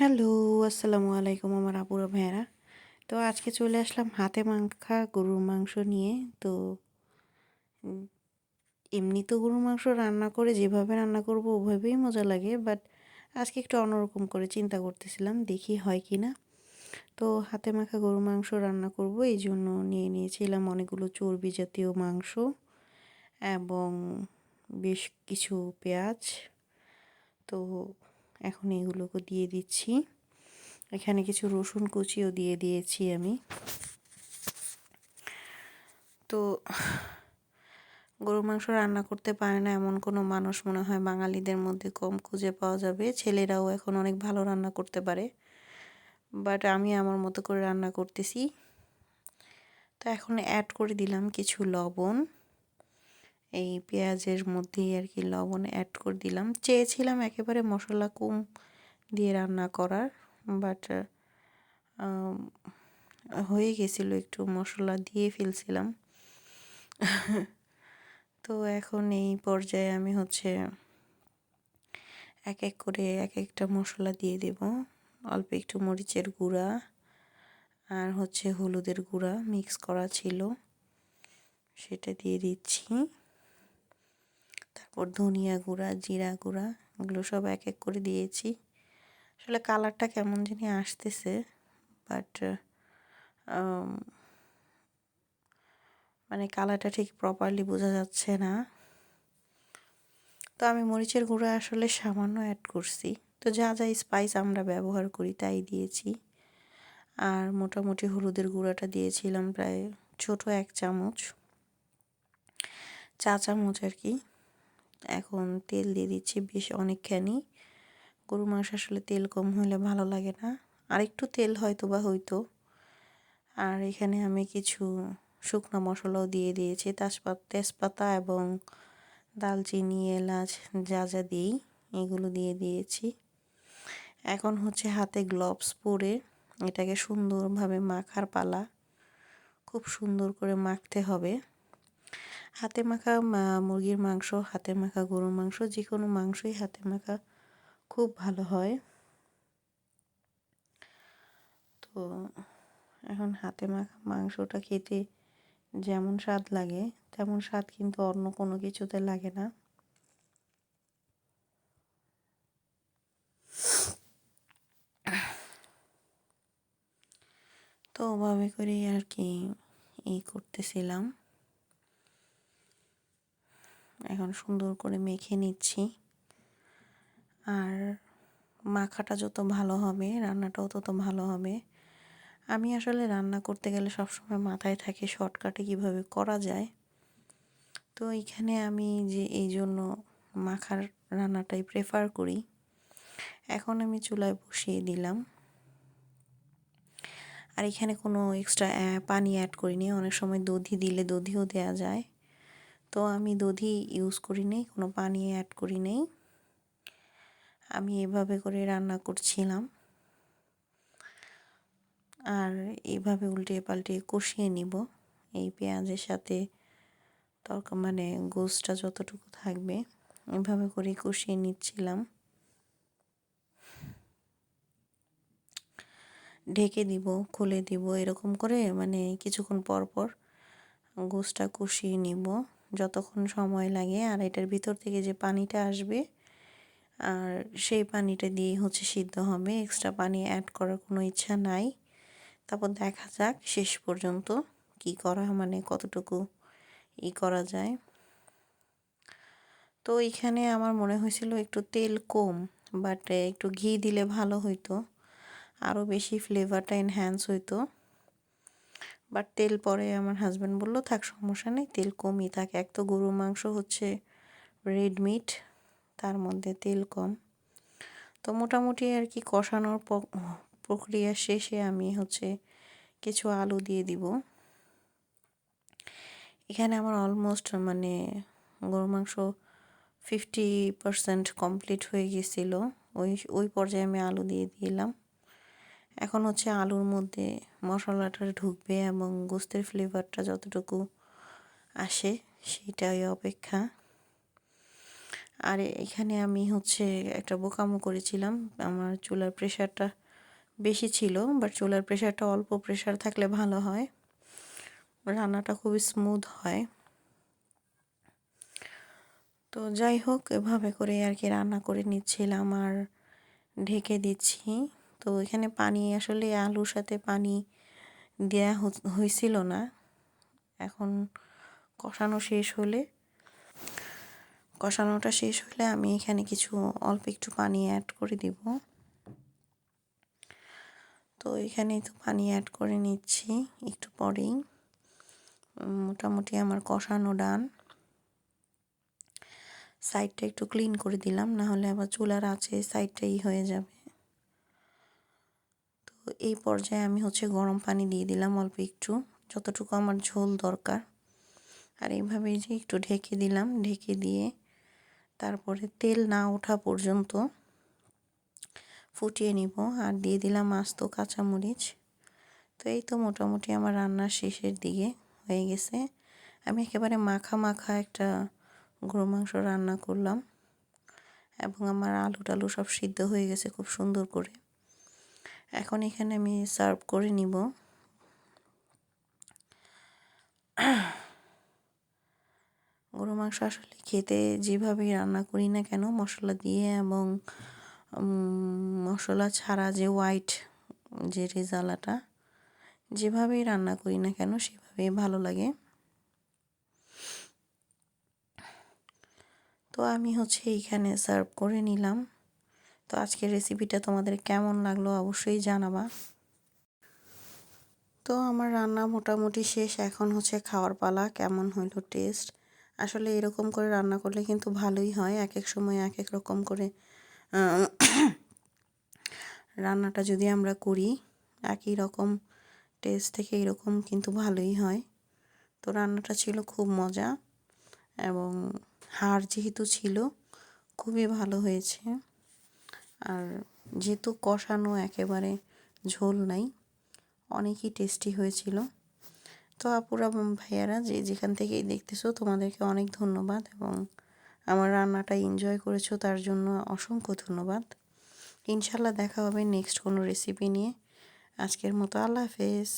Hello, আসসালামু আলাইকুম আমার আপুরা ভাইয়ারা। তো আজকে চলে আসলাম হাতে মাখা গরুর মাংস নিয়ে। তো এমনি তো গরুর মাংস রান্না করে যেভাবে রান্না করব ওভাবেই মজা লাগে, বাট আজকে একটু অন্যরকম করে চিন্তা করতেছিলাম, দেখি হয় কি না। তো হাতে মাখা গরুর মাংস রান্না করব, এই জন্য নিয়ে নিয়েছিলাম অনেকগুলো চর্বি জাতীয় মাংস এবং বেশ কিছু পেঁয়াজ। তো এখন এগুলোকে দিয়ে দিচ্ছি। এখানে কিছু রসুন কুচিও দিয়ে দিয়েছি আমি। তো গরুর মাংস রান্না করতে পারে না এমন কোনো মানুষ মনে হয় বাঙালিদের মধ্যে কম খুঁজে পাওয়া যাবে। ছেলেরাও এখন অনেক ভালো রান্না করতে পারে। বাট আমি আমার মতো করে রান্না করতেছি। তো এখন অ্যাড করে দিলাম কিছু লবণ। এই পেঁয়াজের মধ্যেই আর কি লবণ অ্যাড করে দিলাম। চেয়েছিলাম একেবারে মশলা কম দিয়ে রান্না করার বাট হয়ে গেছিল একটু মশলা দিয়ে ফেলছিলাম। তো এখন এই পর্যায়ে আমি হচ্ছে এক এক করে এক একটা মশলা দিয়ে দেব। অল্প একটু মরিচের গুঁড়া আর হচ্ছে হলুদের গুঁড়া মিক্স করা ছিল, সেটা দিয়ে দিচ্ছি। তারপর ধনিয়া গুঁড়া, জিরা গুঁড়া, এগুলো সব এক এক করে দিয়েছি। আসলে কালারটা কেমন জানি আসতেছে বাট মানে কালারটা ঠিক প্রপারলি বোঝা যাচ্ছে না। তো আমি মরিচের গুঁড়া আসলে সামান্য অ্যাড করছি। তো যা যা স্পাইস আমরা ব্যবহার করি তাই দিয়েছি। আর মোটামুটি হলুদের গুঁড়াটা দিয়েছিলাম প্রায় ছোট এক চামচ, চা চামচ আর কি। এখন তেল দিয়ে দিচ্ছি বেশ অনেকখানি। গরু মাংস আসলে তেল কম হলে ভালো লাগে না। আর একটু তেল হয়তো বা হইতো। আর এখানে আমি কিছু শুকনো মশলাও দিয়ে দিয়েছি। তাজপাত, তেজপাতা এবং দালচিনি, এলাচ যা যা দিই এগুলো দিয়ে দিয়েছি। এখন হচ্ছে হাতে গ্লোভস পরে এটাকে সুন্দরভাবে মাখার পালা। খুব সুন্দর করে মাখতে হবে। হাতে মাখা মুরগির মাংস, হাতে মাখা গরুর মাংস যে কোনো মাংসই হাতে মাখা খুব ভালো হয়। তো এখন হাতে মাখা মাংসটা খেতে যেমন স্বাদ লাগে, তেমন স্বাদ কিন্তু অন্য কোনো কিছুতে লাগে না। তো ওভাবে করেই আর কি এই করতেছিলাম। এখন সুন্দর করে মেখে নিচ্ছি। আর মাখাটা যত ভালো হবে, রান্নাটাও তত ভালো হবে। আমি আসলে রান্না করতে গেলে সবসময় মাথায় থাকে শর্টকাটে কীভাবে করা যায়। তো এইখানে আমি যে এই জন্য মাখার রান্নাটাই প্রেফার করি। এখন আমি চুলায় বসিয়ে দিলাম। আর এখানে কোনো এক্সট্রা পানি অ্যাড করিনি। অনেক সময় দধি দিলে দধিও দেওয়া যায়। তো আমি দধি ইউজ করি নেই, কোনো পানি অ্যাড করি নেই। আমি এভাবে করে রান্না করছিলাম। আর এইভাবে উল্টিয়ে পাল্টিয়ে কষিয়ে নিব। এই পেঁয়াজের সাথে তরকা মানে গোসটা যতটুকু থাকবে, এভাবে করে কষিয়ে নিচ্ছিলাম। ঢেকে দিব, খুলে দিব, এরকম করে মানে কিছুক্ষণ পর পর গোসটা কষিয়ে নিব। যতক্ষণ সময় লাগে আর এটার ভিতর থেকে যে পানিটা আসবে, আর সেই পানিটা দিয়ে হচ্ছে সিদ্ধ হবে। এক্সট্রা পানি অ্যাড করার কোনো ইচ্ছা নাই। তারপর দেখা যাক শেষ পর্যন্ত কি করা মানে কতটুকু ই করা যায়। তো এখানে আমার মনে হয়েছিল একটু তেল কম বাট একটু ঘি দিলে ভালো হইতো। আরও বেশি ফ্লেভারটা এনহ্যান্স হইতো। বাট তেল পরে আমার হাজব্যান্ড বলল, থাক, সমস্যা নেই, তেল কমই থাকে। এক তো গরুর মাংস হচ্ছে রেড মিট তার মধ্যে তেল কম। তো মোটামুটি আর কি কষানোর প্রক্রিয়া শেষে আমি হচ্ছে কিছু আলু দিয়ে দিব। এখানে আমার অলমোস্ট মানে গরু মাংস ফিফটি পারসেন্ট কমপ্লিট হয়ে গেছিল। ওই ওই পর্যায়ে আমি আলু দিয়ে দিলাম। এখন হচ্ছে আলুর মধ্যে মশলাটা ঢুকবে এবং গোস্তের ফ্লেভারটা যতটুকু আসে সেটাই অপেক্ষা। আর এখানে আমি হচ্ছে একটা বোকামো করেছিলাম। আমার চুলার প্রেশারটা বেশি ছিল বাট চুলার প্রেশারটা অল্প প্রেশার থাকলে ভালো হয়। রান্নাটা খুবই স্মুথ হয়। তো যাই হোক, এভাবে করে আর কি রান্না করে নিচ্ছিলাম আর ঢেকে দিচ্ছি। তো এখানে পানি, আসলে আলুর সাথে পানি দেয়া হয়েছিল না। এখন কষানো শেষ হলে, কষানোটা শেষ হলে আমি এখানে কিছু অল্প একটু পানি অ্যাড করে দিব। তো এখানে তো পানি অ্যাড করে নিচ্ছি একটু পরেই। মোটামুটি আমার কষানো ডান। সাইডটা একটু ক্লিন করে দিলাম না হলে আবার চুলার আছে সাইডটাই হয়ে যাবে। এই পর্যায়ে আমি হচ্ছে গরম পানি দিয়ে দিলাম অল্প একটু। যতটুকু আমার ঝোল দরকার। আর এইভাবে যে একটু ঢেকে দিলাম, ঢেকে দিয়ে তারপরে তেল না ওঠা পর্যন্ত ফুটিয়ে নিব। আর দিয়ে দিলাম আস্ত কাঁচামরিচ। তো এই তো মোটামুটি আমার রান্নার শেষের দিকে হয়ে গেছে। আমি একেবারে মাখা মাখা একটা গরু মাংস রান্না করলাম। এবং আমার আলু টালু সব সিদ্ধ হয়ে গেছে খুব সুন্দর করে। এখন এখানে আমি সার্ভ করে নিব। গরু মাংস আসলে খেতে যেভাবেই রান্না করি না কেন, মশলা দিয়ে এবং মশলা ছাড়া যে হোয়াইট যে রেজালাটা, যেভাবেই রান্না করি না কেন সেভাবেই ভালো লাগে। তো আমি হচ্ছে এইখানে সার্ভ করে নিলাম। তো আজকের রেসিপিটা তোমাদের কেমন লাগল অবশ্যই জানাবা। তো আমার রান্না মোটামুটি শেষ, এখন হচ্ছে খাওয়ার পালা, কেমন হইল টেস্ট আসলে এরকম করে রান্না করলে কিন্তু ভালোই হয় এক এক সময় এক এক রকম করে রান্নাটা যদি আমরা করি, একই রকম টেস্ট থেকে এরকম কিন্তু ভালোই হয়। তো রান্নাটা ছিল খুব মজা এবং হাড় যেহেতু ছিল, খুবই ভালো হয়েছে। আর যেহেতু কষানো একেবারে ঝোল নাই, অনেকই টেস্টি হয়েছিল। তো আপুরা ভাইয়ারা যে যেখান থেকেই দেখতেছো, তোমাদেরকে অনেক ধন্যবাদ এবং আমার রান্নাটা এনজয় করেছ, তার জন্য অসংখ্য ধন্যবাদ। ইনশাল্লাহ দেখা হবে নেক্সট কোনো রেসিপি নিয়ে। আজকের মতো আল্লাহ হাফেজ।